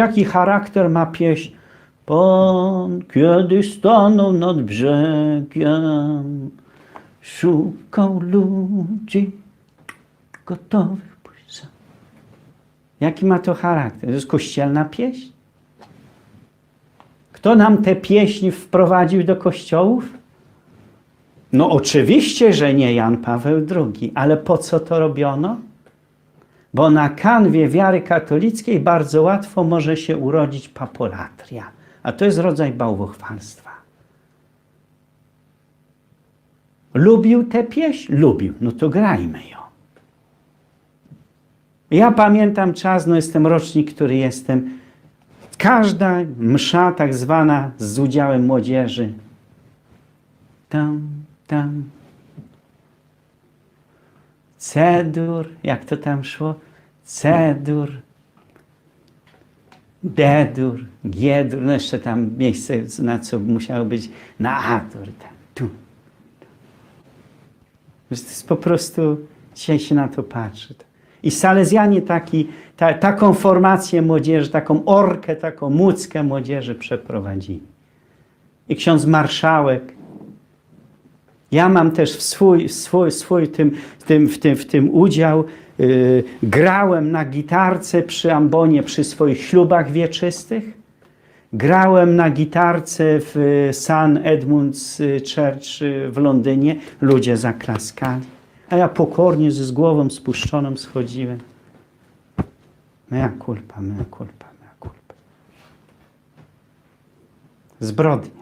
Jaki charakter ma pieśń? Pan, kiedy stanął nad brzegiem, szukał ludzi gotowych pójść za. Jaki ma to charakter? To jest kościelna pieśń? Kto nam tę pieśń wprowadził do kościołów? No oczywiście, że nie Jan Paweł II, ale po co to robiono? Bo na kanwie wiary katolickiej bardzo łatwo może się urodzić papolatria, a to jest rodzaj bałwochwalstwa. Lubił tę pieśń? Lubił. No to grajmy ją. Ja pamiętam czas, no jestem rocznik, który jestem. Każda msza tak zwana z udziałem młodzieży. Tam, tam. Cedur, jak to tam szło? Cedur, Dedur, Giedur, no jeszcze tam miejsce, na co musiało być, na Adur, tam, tu. To jest po prostu, dzisiaj się na to patrzy. I Salezjanie taki, ta, taką formację młodzieży, taką orkę, taką muckę młodzieży przeprowadzili. I ksiądz marszałek, ja mam też w swój, swój, swój tym, tym, w, tym, w tym udział. Yy, grałem na gitarce przy ambonie przy swoich ślubach wieczystych. Grałem na gitarce w St. Edmunds y, Church y, w Londynie. Ludzie zaklaskali. A ja pokornie z głową spuszczoną schodziłem. Mea culpa, mea culpa, mea culpa. Zbrodnia.